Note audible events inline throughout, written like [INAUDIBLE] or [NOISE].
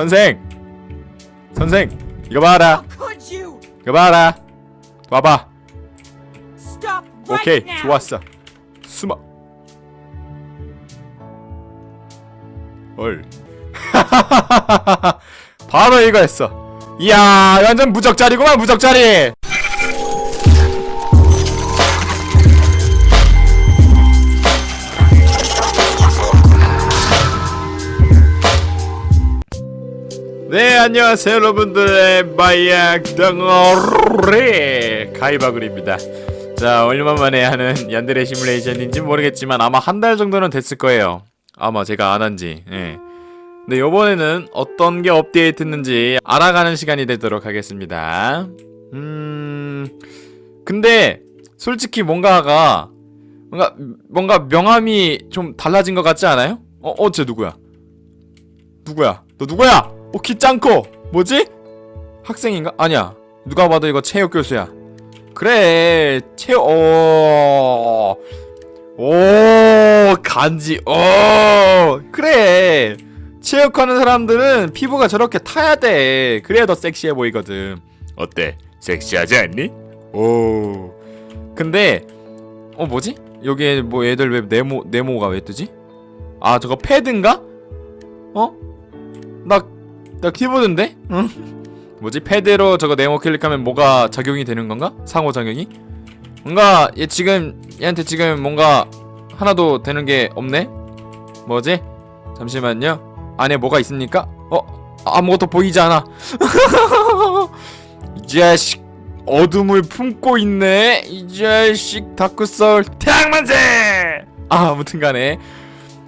선생! 선생 이거 봐라. 이거 봐라. 와봐. 오케이? 좋았어. 숨어. 헐 [LAUGHS] 바로 이거 했어. 이야 완전 무적자리구만 무적자리 네 안녕하세요 여러분들의 마약 덩어리 가이바글입니다 자 얼마 만에 하는 얀드레 시뮬레이션인지 모르겠지만 아마 한 달 정도는 됐을 거예요 아마 제가 안 한지 예. 근데 요번에는 어떤 게 업데이트 했는지 알아가는 시간이 되도록 하겠습니다 음 근데 솔직히 뭔가가 뭔가 뭔가 명암이 좀 달라진 것 같지 않아요? 어, 어, 쟤 누구야? 누구야? 너 누구야? 어, 키 짱코. 뭐지? 학생인가? 아니야. 누가 봐도 이거 체육 교수야. 그래, 체육, 오, 오, 간지, 오, 그래. 체육하는 사람들은 피부가 저렇게 타야 돼. 그래야 더 섹시해 보이거든. 어때? 섹시하지 않니? 오. 근데, 어, 뭐지? 여기에 뭐 애들 왜 네모, 네모가 왜 뜨지? 아, 저거 패드인가? 어? 나, 나 키보드인데? 응? 뭐지? 패드로 저거 네모 클릭하면 뭐가 작용이 되는 건가? 상호 작용이? 뭔가 얘 지금 얘한테 지금 뭔가 하나도 되는 게 없네? 뭐지? 잠시만요. 안에 뭐가 있습니까? 어? 아무것도 보이지 않아. [LAUGHS] 이 자식 어둠을 품고 있네. 이 자식 다크소울 태양만세. 아, 아무튼간에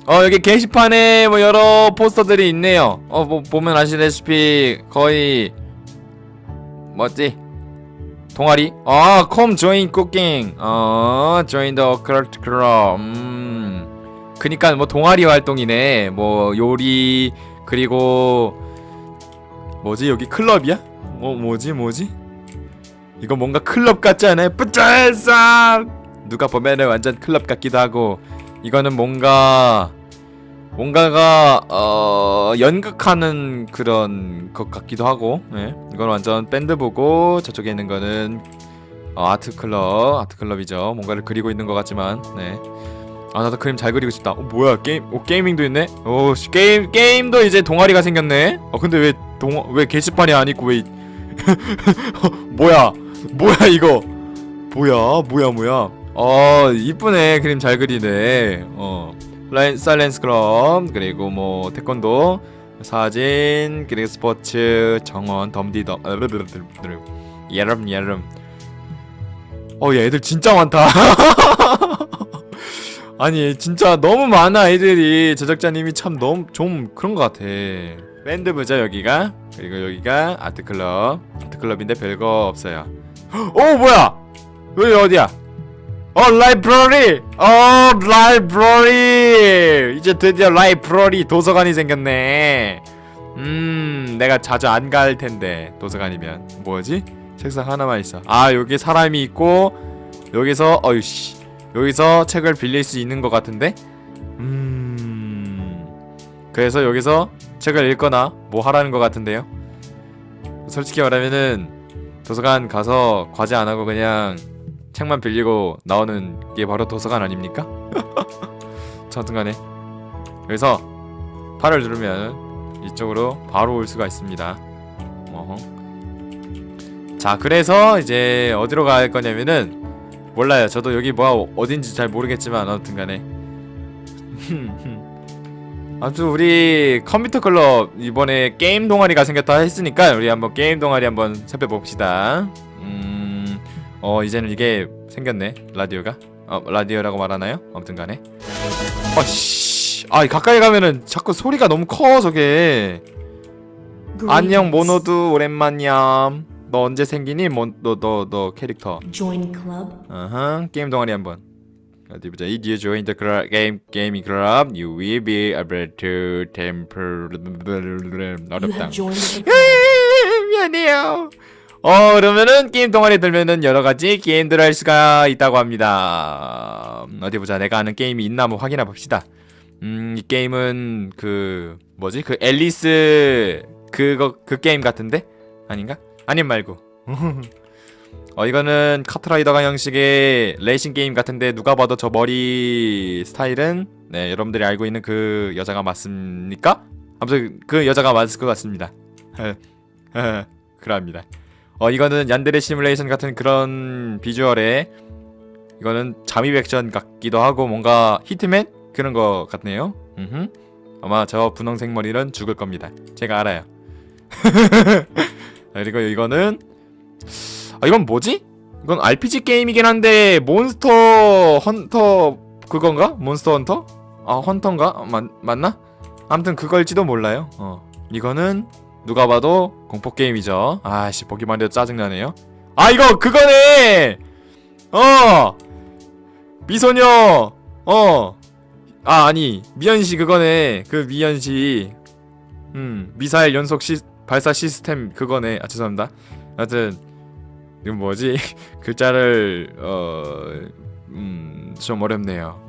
어 여기 게시판에 뭐 여러 포스터들이 있네요. 어 뭐 보면 아시다시피 거의 뭐지? 동아리? 아, come join cooking. 어, join the occult club. 음. 그니까 뭐 동아리 활동이네. 뭐 요리 그리고 뭐지? 여기 클럽이야? 어, 뭐지? 뭐지? 이거 뭔가 클럽 같지 않아요? 뿌짜싹! 누가 보면은 완전 클럽 같기도 하고 이거는 뭔가 뭔가가 어 연극하는 그런 것 같기도 하고 예. 이건 완전 밴드 보고 저쪽에 있는 거는 어, 아트 클럽 아트 클럽이죠. 뭔가를 그리고 있는 것 같지만 네. 아 나도 그림 잘 그리고 싶다. 어 뭐야 게임 오 게이밍도 있네? 오 씨, 게임 게임도 이제 동아리가 생겼네? 어 근데 왜동왜 게시판이 안 있고 왜 이- [LAUGHS] 어, 뭐야 뭐야 이거? 뭐야 뭐야 뭐야 어 이쁘네 그림 잘 그리네. 어 라인 사이렌스 클럽 그리고 뭐 태권도 사진 그리고 스포츠 정원 덤디덤 예름 예름. 어야 애들 진짜 많다. [LAUGHS] 아니 진짜 너무 많아 애들이. 제작자님이 참 너무 좀 그런 것 같아. 밴드 부자 여기가 그리고 여기가 아트클럽. 아트클럽인데 별거 없어요. 오 [GASPS] 뭐야! 여기 어디야 어 라이브러리! 어 라이브러리! 이제 드디어 라이브러리 도서관이 생겼네. 음 내가 자주 안 갈 텐데 도서관이면. 뭐지? 책상 하나만 있어. 아 여기 사람이 있고 여기서 어이씨. 여기서 책을 빌릴 수 있는 것 같은데? 음. 그래서 여기서 책을 읽거나 뭐 하라는 것 같은데요? 솔직히 말하면은 도서관 가서 과제 안 하고 그냥 책만 빌리고 나오는 게 바로 도서관 아닙니까? [LAUGHS] 저튼간에 여기서 팔을 누르면 이쪽으로 바로 올 수가 있습니다. 어허. 자 그래서 이제 어디로 갈 거냐면은 몰라요. 저도 여기 뭐가 어딘지 잘 모르겠지만 아무튼간에 [LAUGHS] 아무튼 우리 컴퓨터 클럽 이번에 게임 동아리가 생겼다 했으니까 우리 한번 게임 동아리 한번 살펴봅시다. 음, 어 이제는 이게 생겼네 라디오가. 어 라디오라고 말하나요? 아무튼간에. 어씨, 아 가까이 가면은 자꾸 소리가 너무 커 저게. 안녕 모노드 오랜만이야. 너 언제 생기니? 뭐너너 너 캐릭터. Join club. 어허 게임 동아리 한번 어디 보자 If you join the club, game gaming club you will be able to temper 어렵다. [LAUGHS] 미안해요 어 그러면은 게임 동아리 들면은 여러 가지 게임들을 할 수가 있다고 합니다 음, 어디 보자 내가 아는 게임이 있나 한번 확인해 봅시다 음 이 게임은 그 뭐지 그 앨리스 그거 그 게임 같은데 아닌가? 아님 말고. [LAUGHS] 어 이거는 카트라이더가 형식의 레이싱 게임 같은데 누가 봐도 저 머리 스타일은 네 여러분들이 알고 있는 그 여자가 맞습니까? 아무튼 그 여자가 맞을 것 같습니다. [LAUGHS] 그럽니다. 어 이거는 얀데레 시뮬레이션 같은 그런 비주얼에 이거는 액션 같기도 하고 뭔가 히트맨 그런 거 같네요. 음흠. 아마 저 분홍색 머리는 죽을 겁니다. 제가 알아요. [LAUGHS] 그리고 이거는 아 이건 뭐지? 이건 RPG 게임이긴 한데 몬스터 헌터 그건가? 몬스터 헌터? 아 헌터인가? 맞, 맞나? 아무튼 그걸지도 몰라요. 어 이거는 누가 봐도 공포 게임이죠. 아씨 보기만 해도 짜증나네요. 아 이거 그거네. 어! 미소녀! 어! 아 아니 미연씨 그거네. 그 미연씨 음 미사일 연속 시 발사 시스템 그거네. 아 죄송합니다. 하여튼 이건 뭐지? [LAUGHS] 글자를 어 음 좀 어렵네요.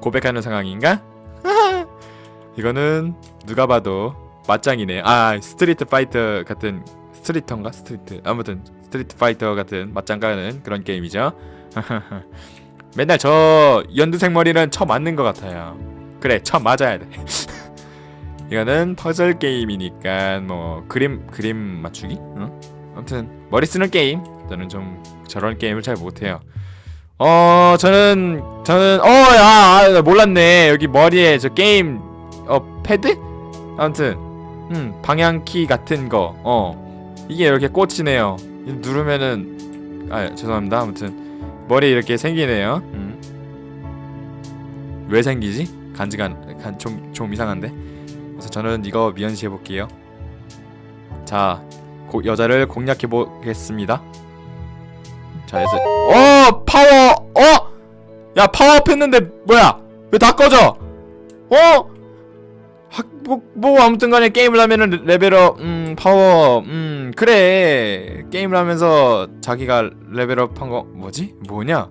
고백하는 상황인가? [LAUGHS] 이거는 누가 봐도 맞짱이네 아 스트리트 파이터 같은 스트리터인가 스트리트 아무튼 스트리트 파이터 같은 맞짱 가는 그런 게임이죠 [LAUGHS] 맨날 저 연두색 머리는 쳐 맞는 것 같아요. 그래, 쳐 맞아야 돼. [LAUGHS] 이거는 퍼즐 게임이니까 뭐 그림 그림 맞추기? 어? 아무튼 머리 쓰는 게임. 저는 좀 저런 게임을 잘 못해요. 어, 저는 저는 어야 아, 몰랐네. 여기 머리에 저 게임 어 패드? 아무튼 음 방향 키 같은 거. 어 이게 이렇게 꽂히네요. 누르면은 아 죄송합니다. 아무튼 머리 이렇게 생기네요. 음. 왜 생기지? 간지가 간좀 좀 이상한데. 그래서 저는 이거 미연시 해볼게요. 자, 고, 여자를 공략해 보겠습니다. 자, 해서 어 파워 어, 야 파워업 했는데 뭐야? 왜 다 꺼져? 어? 학, 뭐, 뭐 아무튼 간에 게임을 하면은 레벨업 음 파워 음 그래. 게임을 하면서 자기가 레벨업 한 거 뭐지? 뭐냐?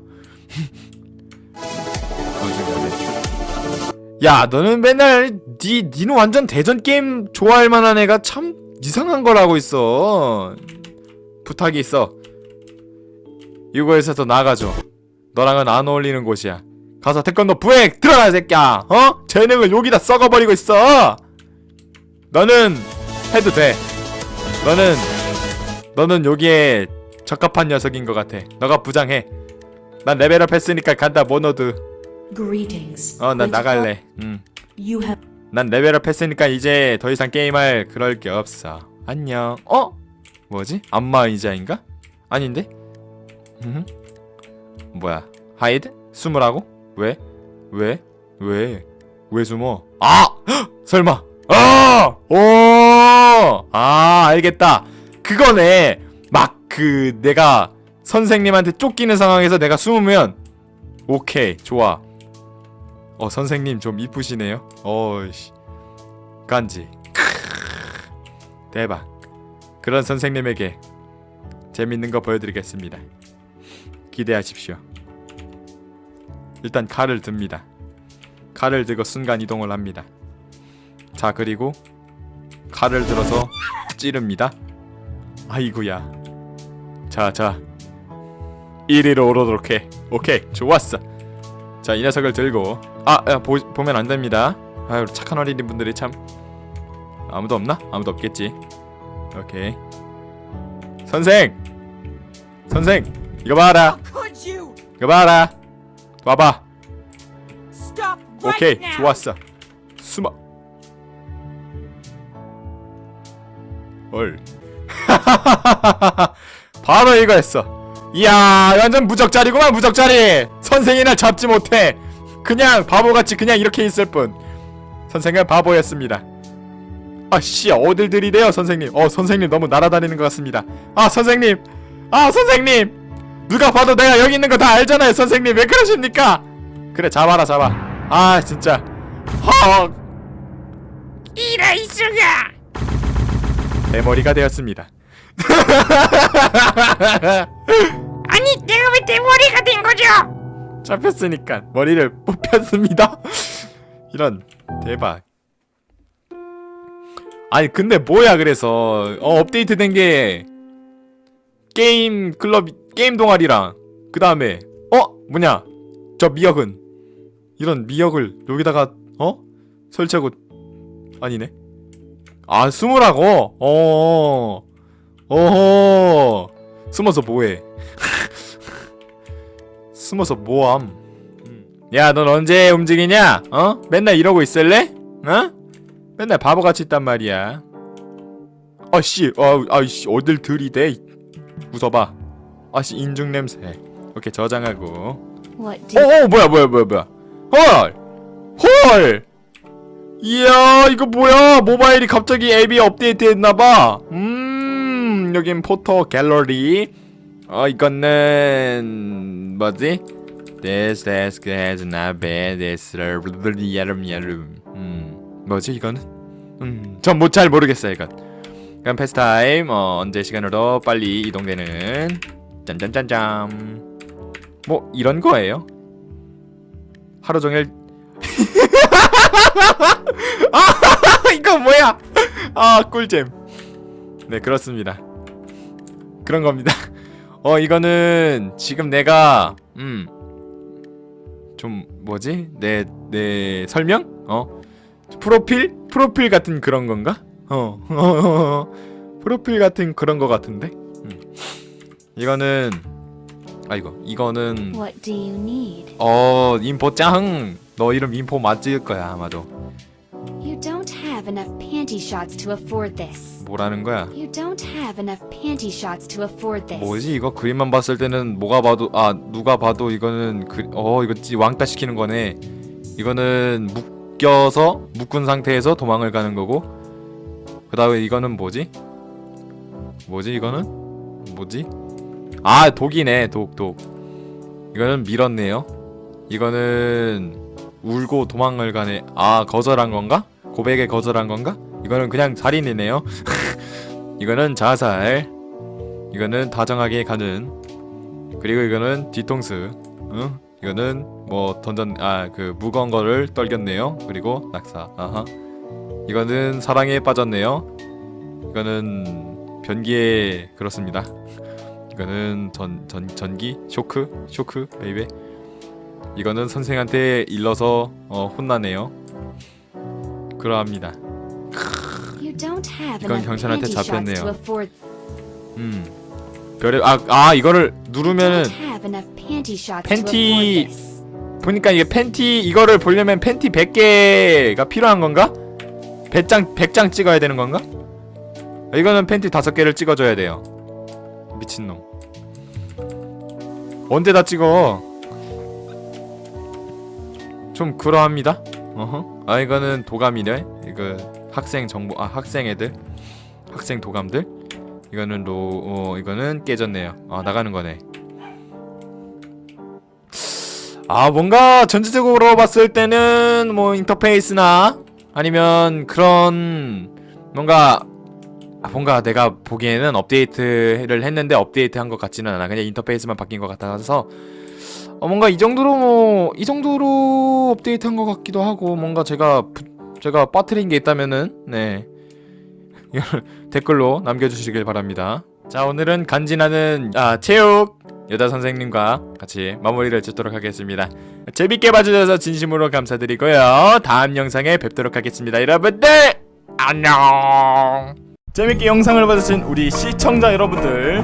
[LAUGHS] 야 너는 맨날 니 니는 완전 대전 게임 좋아할 만한 애가 참 이상한 걸 하고 있어. 부탁이 있어. 이거에서 나가줘. 너랑은 안 어울리는 곳이야. 가서 태권도 부액 들어가 이 새끼야! 어? 재능을 여기다 썩어버리고 있어 너는 해도 돼 너는 너는 여기에 적합한 녀석인 것 같아 너가 부장해 난 레벨업 했으니까 간다 모노드. 어난 Which 나갈래 음. 난 레벨업 했으니까 이제 더 이상 게임할 그럴 게 없어 안녕 어? 뭐지? 안마 의자인가? 아닌데? 음? 뭐야 하이드? 숨으라고? 왜? 왜? 왜? 왜 숨어? 아! 헉! [GASPS] 설마 아! 오! 아 알겠다. 그거네. 막 그 내가 선생님한테 쫓기는 상황에서 내가 숨으면 오케이 좋아. 어 선생님 좀 이쁘시네요. 어이씨. 간지. 대박. 그런 선생님에게 재밌는 거 보여드리겠습니다. 기대하십시오. 일단 칼을 듭니다. 칼을 들고 순간 이동을 합니다. 자 그리고 칼을 들어서 찌릅니다. 아이구야. 자자. 1위로 오르도록 해. 오케이 좋았어. 자 이 녀석을 들고. 아 야, 보, 보면 안 됩니다. 아유 착한 어린이 분들이 참. 아무도 없나? 아무도 없겠지. 오케이. 선생! 선생! 이거 봐라? 이거 봐라. 와봐. 오케이. 좋았어 헐. [LAUGHS] 바로 이거 했어. 이야 완전 무적자리구만 무적자리. 선생이 날 잡지 못해. 그냥 바보같이 그냥 이렇게 있을 뿐. 선생은 바보였습니다. 아씨 어딜 들이대요 선생님? 어 선생님 너무 날아다니는 것 같습니다. 아 선생님! 아 선생님! 누가 봐도 내가 여기 있는 거 다 알잖아요 선생님. 왜 그러십니까? 그래 잡아라 잡아. 아 진짜. 헉! 이라 이수가. 대머리가 되었습니다. [LAUGHS] 아니 내가 왜내 머리가 된 거죠? 잡혔으니까 머리를 뽑혔습니다. [LAUGHS] 이런 대박. 아니 근데 뭐야 그래서. 어 업데이트 된 게 게임 클럽 게임 동아리랑 그 다음에 어? 뭐냐? 저 미역은. 이런 미역을 여기다가 어? 설치하고 아니네 아 숨으라고? 어 어허. 숨어서 뭐해? [LAUGHS] 숨어서 뭐함? 야 넌 언제 움직이냐? 어? 맨날 이러고 있을래? 어? 맨날 바보같이 있단 말이야. 아씨 아, 아이씨 어딜 들이대? 이- 웃어봐. 아씨 인중 냄새. 오케이 저장하고. 어어 뭐야 뭐야 뭐야 뭐야. 헐 헐 이야 이거 뭐야? 모바일이 갑자기 앱이 업데이트 했나봐. 음 여긴 포토 갤러리. 어 이거는 뭐지? This desk has not been this 여름 여름. 음 뭐지 이거는? 음전 뭐잘 모르겠어요 이건. 그럼 패스타임 어 언제 시간으로 빨리 이동되는. 짠짠짠짠. 뭐 이런 거예요? 하루 종일 [LAUGHS] 아 [LAUGHS] 이거 뭐야? 아 꿀잼. 네 그렇습니다. 그런 겁니다. [LAUGHS] 어 이거는 지금 내가 음 좀 뭐지? 내 내 설명? 어? 프로필? 프로필 같은 그런 건가? 어 [LAUGHS] 프로필 같은 그런 거 같은데? 음. 이거는 아 이거 이거는 What do you need? 어 인포 짱너 이름 인포 맞을 거야 아마도. You don't have enough panty shots to afford this. 뭐라는 거야? You don't have enough panty shots to afford this. 뭐지 이거 그림만 봤을 때는 뭐가 봐도 아 누가 봐도 이거는 그, 어 이거 찌 왕따 시키는 거네. 이거는 묶여서 묶은 상태에서 도망을 가는 거고. 그 다음에 이거는 뭐지? 뭐지 이거는? 뭐지 아 독이네 독 독. 이거는 밀었네요. 이거는 울고 도망을 가네. 아 거절한 건가? 고백에 거절한 건가? 이거는 그냥 살인이네요. [LAUGHS] 이거는 자살. 이거는 다정하게 가는. 그리고 이거는 뒤통수. 응? 이거는 뭐 던전 아 그 무거운 거를 떨겼네요. 그리고 낙사. 아하. 이거는 사랑에 빠졌네요. 이거는 변기에 그렇습니다 이거는 전, 전 전기 쇼크 쇼크 베이베 이거는 선생한테 일러서 어, 혼나네요 그러합니다 이건 경찰한테 잡혔네요. 음 별에 아, 아 이거를 누르면은 팬티-. 보니까 이게 팬티 이거를 보려면 팬티 100개가 필요한 건가? 100장 100장 찍어야 되는 건가? 이거는 팬티 5개를 찍어 줘야 돼요. 미친놈. 언제 다 찍어? 좀 그러합니다. 어허. 아 이거는 도감이네. 이거 학생 정보 아 학생 애들. 학생 도감들. 이거는 로 어, 이거는 깨졌네요. 아 나가는 거네. 아 뭔가 전체적으로 봤을 때는 뭐 인터페이스나 아니면 그런 뭔가 아, 뭔가 내가 보기에는 업데이트를 했는데 업데이트 한 것 같지는 않아 그냥 인터페이스만 바뀐 것 같아서 어, 뭔가 이 정도로 뭐 이 정도로 업데이트 한 것 같기도 하고 뭔가 제가 부- 제가 빠뜨린 게 있다면은 네 [LAUGHS] 댓글로 남겨주시길 바랍니다 자 오늘은 간지나는 아 체육 여자 선생님과 같이 마무리를 짓도록 하겠습니다. 재밌게 봐주셔서 진심으로 감사드리고요. 다음 영상에 뵙도록 하겠습니다. 여러분들 안녕. 재밌게 영상을 봐주신 우리 시청자 여러분들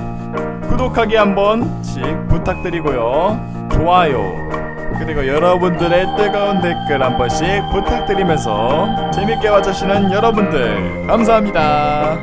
구독하기 한 번씩 부탁드리고요. 좋아요 그리고 여러분들의 뜨거운 댓글 한 번씩 부탁드리면서 재밌게 봐주시는 여러분들 감사합니다.